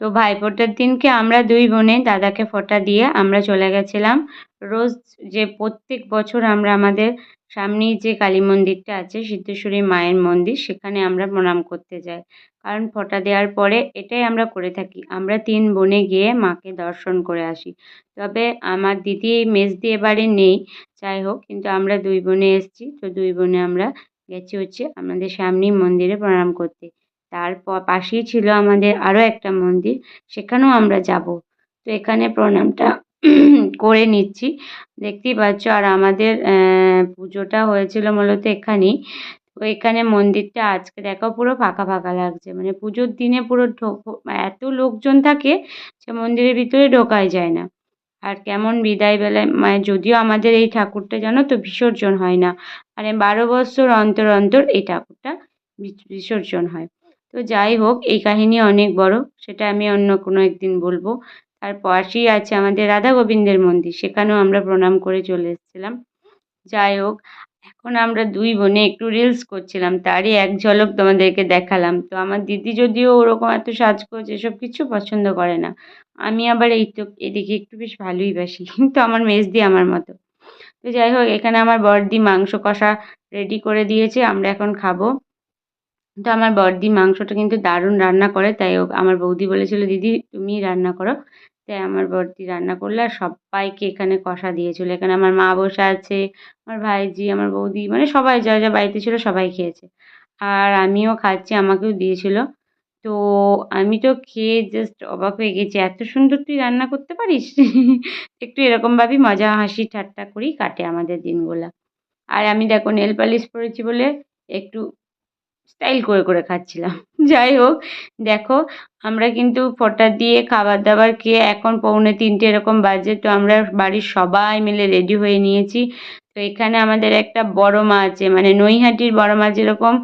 তো ভাইফোঁটার দিনকে আমরা দুই বোনে দাদাকে ফোঁটা দিয়ে আমরা চলে গেছিলাম। রোজ যে প্রত্যেক বছর আমরা আমাদের সামনেই যে কালী মন্দিরটা আছে, সিদ্ধেশ্বরী মায়ের মন্দির, সেখানে আমরা প্রণাম করতে যাই। কারণ ফোঁটা দেওয়ার পরে এটাই আমরা করে থাকি। আমরা তিন বোনে গিয়ে মাকে দর্শন করে আসি। তবে আমার দিদি মেজদি এবারে নেই, যাই হোক, কিন্তু আমরা দুই বোনে এসেছি। তো দুই বোনে আমরা গেছি হচ্ছে আমাদের সামনেই মন্দিরে প্রণাম করতে। তার পাশেই ছিল আমাদের আরও একটা মন্দির, সেখানেও আমরা যাব। তো এখানে প্রণামটা করে নিচ্ছি। দেখতেই পাচ্ছ, আর আমাদের পুজোটা হয়েছিল মূলত এখানেই। তো এখানে মন্দিরটা আজকে দেখো পুরো ফাঁকা ফাঁকা লাগছে। মানে পুজোর দিনে পুরো এত লোকজন থাকে যে মন্দিরের ভিতরে ঢোকাই যায় না। আর কেমন বিদায় বেলায় মানে যদিও আমাদের এই ঠাকুরটা জানো তো বিসর্জন হয় না। মানে বারো বছর অন্তর অন্তর এই ঠাকুরটা বিসর্জন হয়। তো যাই হোক, এই কাহিনী অনেক বড়, সেটা আমি অন্য কোনো একদিন বলব। তার পাশেই আছে আমাদের রাধা গোবিন্দের মন্দির, সেখানেও আমরা প্রণাম করে চলে এসেছিলাম। যাই হোক, এখন আমরা দুই বোনে একটু রিলস করছিলাম, তারই এক ঝলক তোমাদেরকে দেখালাম। তো আমার দিদি যদিও ওরকম এত সাজগোজ, এসব কিছু পছন্দ করে না, আমি আবার এই তো, এদিকে একটু বেশ ভালোই বাসি, কিন্তু আমার মেজদি আমার মতো। তো যাই হোক, এখানে আমার বড়দি মাংস কষা রেডি করে দিয়েছে, আমরা এখন খাব। তো আমার বড়দি মাংসটা কিন্তু দারুণ রান্না করে, তাই আমার বৌদি বলেছিল, দিদি, তুমিই রান্না করো। তাই আমার বড়দি রান্না করল আর সব্বাইকে এখানে কষা দিয়েছিলো। এখানে আমার মা বসে আছে, আমার ভাইজি, আমার বৌদি মানে সবাই যা যা বাড়িতে ছিল সবাই খেয়েছে। আর আমিও খাচ্ছি, আমাকেও দিয়েছিল। তো আমি তো খেয়ে জাস্ট অবাক হয়ে গেছি, এত সুন্দর তুই রান্না করতে পারিস? একটু এরকমভাবেই মজা, হাসি, ঠাট্টা করেই কাটে আমাদের দিনগুলো। আর আমি দেখো, নেল পালিশ পরেছি বলে একটু স্টাইল করে করে খাচ্ছিলাম। যাই হোক, দেখো, আমরা কিন্তু ফোঁটা দিয়ে খাবার দাবার খেয়ে এখন পৌনে তিনটে এরকম বাজে, তো আমরা বাড়ির সবাই মিলে রেডি হয়ে নিয়েছি। তো এখানে আমাদের একটা বড় মা আছে মানে নৈহাটির বড় মা যেরকম,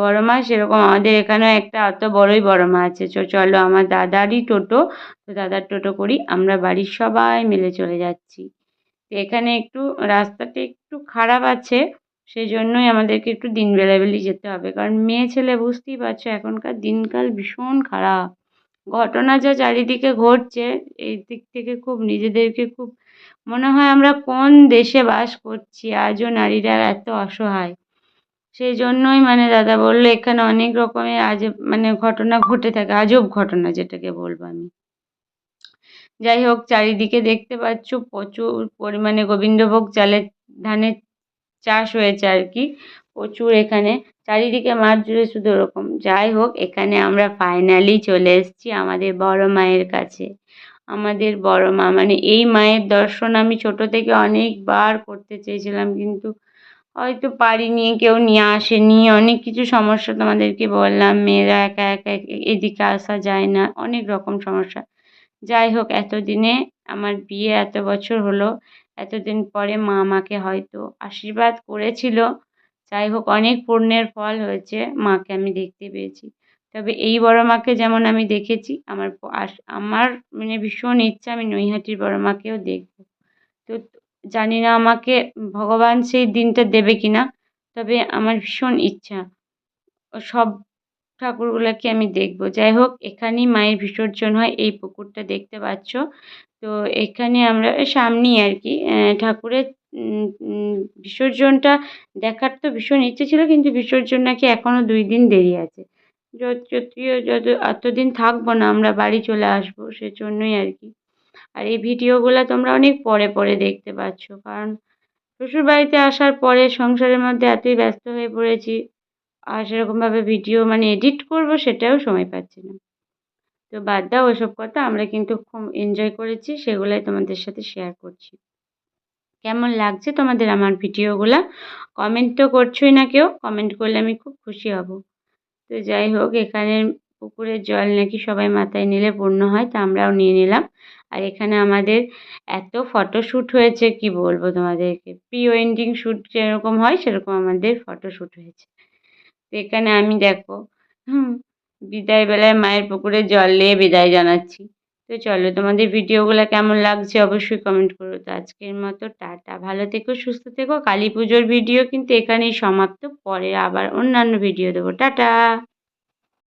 বড় মা সেরকম। আমাদের এখানেও একটা অত বড়ই বড় মা আছে। চো চলো, আমার দাদারই টোটো, তো দাদার টোটো করি, আমরা বাড়ির সবাই মিলে চলে যাচ্ছি। তো এখানে একটু, রাস্তাটা একটু খারাপ আছে। সেই জন্যই আমাদেরকে একটু দিন বেলাবেলি যেতে হবে। কারণ মেয়ে ছেলে বুঝতেই পারছ, এখনকার দিনকাল ভীষণ খারাপ। ঘটনা যা চারিদিকে ঘটছে, এই দিক থেকে খুব নিজেদেরকে খুব মনে হয় আমরা কোন দেশে বাস করছি, আজও নারীরা এত অসহায়। সেই জন্যই মানে দাদা বলল, এখানে অনেক রকমের আজ মানে ঘটনা ঘটে থাকে, আজব ঘটনা যেটাকে বলব আমি। যাই হোক, চারিদিকে দেখতে পাচ্ছ প্রচুর পরিমাণে গোবিন্দভোগ চালের ধানের চাষ হয়েছে আর কি প্রচুর এখানে। চারিদিকে মাঠ জুড়ে শুধু ওরকম। যাই হোক, এখানে আমরা ফাইনালি চলে এসেছি আমাদের বড় মায়ের কাছে। আমাদের বড় মা মানে এই মায়ের দর্শন আমি ছোট থেকে অনেকবার করতে চেয়েছিলাম, কিন্তু হয়তো পারিনি, কেউ নিয়ে আসেনি। অনেক কিছু সমস্যা তোমাদেরকে বললাম, মেয়েরা একা একা এদিকে আসা যায় না, অনেক রকম সমস্যা। যাই হোক, এতদিনে আমার বিয়ে এত বছর হলো, এতদিন পরে মা আমাকে হয়তো আশীর্বাদ করেছিল। যাই হোক, অনেক পুণ্যের ফল হয়েছে মাকে আমি দেখতে পেয়েছি। তবে এই বড় মাকে যেমন আমি দেখেছি, আমার আমার মানে ভীষণ ইচ্ছা আমি নৈহাটির বড় মাকেও দেখব। তো জানি না আমাকে ভগবান সেই দিনটা দেবে কি না তবে আমার ভীষণ ইচ্ছা। সব ঠাকুরগুলোকে আমি দেখব। যাই হোক এখানেই মায়ের বিসর্জন হয়, এই পুকুরটা দেখতে পাচ্ছ। তো এখানে আমরা সামনেই আর কি ঠাকুরের বিসর্জনটা দেখার তো ভীষণ ইচ্ছে ছিল, কিন্তু বিসর্জন নাকি এখনও দুই দিন দেরি আছে। যদিও যত, এতদিন থাকব না, আমরা বাড়ি চলে আসব সেজন্যই আর কি। আর এই ভিডিওগুলো তোমরা অনেক পরে পরে দেখতে পাচ্ছ, কারণ শ্বশুরবাড়িতে আসার পরে সংসারের মধ্যে এতই ব্যস্ত হয়ে পড়েছি। আর সেরকমভাবে ভিডিও মানে এডিট করব সেটাও সময় পাচ্ছি না। তো বাদ দাও ওসব কথা, আমরা কিন্তু খুব এনজয় করেছি, সেগুলাই তোমাদের সাথে শেয়ার করছি। কেমন লাগছে তোমাদের আমার ভিডিওগুলা কমেন্ট তো করছোই না কেউ কমেন্ট করলে আমি খুব খুশি হব। তো যাই হোক, এখানে পুকুরের জল নাকি সবাই মাথায় নিলে পূর্ণ হয়, তা আমরাও নিয়ে নিলাম। আর এখানে আমাদের এত ফটোশ্যুট হয়েছে, কি বলব তোমাদেরকে? প্রি ওয়েডিং শ্যুট যেরকম হয়, সেরকম আমাদের ফটোশ্যুট হয়েছে। এখানে আমি দেখো, হুম বিদায়বেলায় মায়ের পুকুরে জল নিয়ে বিদায় জানাচ্ছি। তো চলো, তোমাদের ভিডিওগুলো কেমন লাগছে অবশ্যই কমেন্ট করো। তো আজকের মতো টাটা। ভালো থেকো, সুস্থ থেকো। কালী পুজোর ভিডিও কিন্তু এখানেই সমাপ্ত। পরে আবার অন্যান্য ভিডিও দেবো। টাটা!